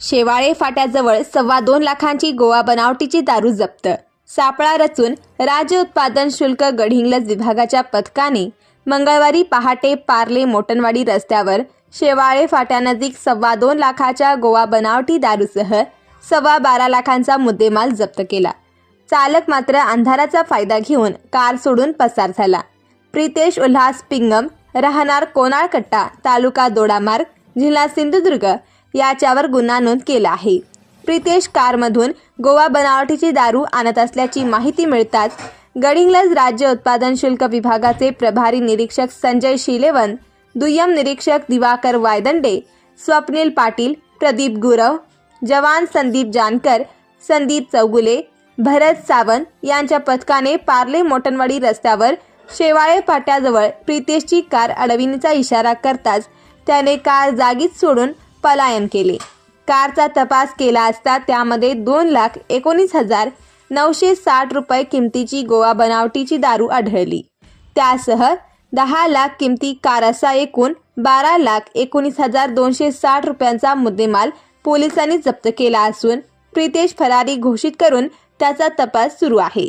शेवाळे फाट्याजवळ सव्वा दोन लाखांची गोवा बनावटीची दारू जप्त. सापळा रचून राज्य उत्पादन शुल्क गडहिंग्लज विभागाच्या पथकाने मंगळवारी पहाटे पार्ले मोटनवाडी रस्त्यावर शेवाळे फाट्यानजीक सव्वा दोन लाखाच्या गोवा बनावटी दारूसह सव्वा बारा लाखांचा मुद्देमाल जप्त केला. चालक मात्र अंधाराचा फायदा घेऊन कार सोडून पसार झाला. प्रितेश उल्हास पिंगम राहणार कोणाळकट्टा तालुका दोडामार्ग जिल्हा सिंधुदुर्ग याच्यावर गुन्हा नोंद केला आहे. प्रितेश कारमधून गोवा बनावटीची दारू आणत असल्याची माहिती मिळताच गडिंग्लज राज्य उत्पादन शुल्क विभागाचे प्रभारी निरीक्षक संजय शिलेवन दुय्यम निरीक्षक दिवाकर वायदंडे स्वप्नील पाटील प्रदीप गुरव जवान संदीप जानकर संदीप चौगुले भरत सावंत यांच्या पथकाने पार्ले मोटनवाडी रस्त्यावर शेवाळे फाट्याजवळ प्रितेशची कार अडविण्याचा इशारा करताच त्याने कार जागीच सोडून पलायन केले. कारचा तपास केला असता त्यामध्ये दोन लाख एकोणीस हजार नऊशे साठ रुपये किमतीची गोवा बनावटीची दारू आढळली. त्यासह दहा लाख किमती कार असा एकूण बारा लाख एकोणीस हजार दोनशे साठ रुपयांचा मुद्देमाल पोलिसांनी जप्त केला असून प्रितेश फरारी घोषित करून त्याचा तपास सुरू आहे.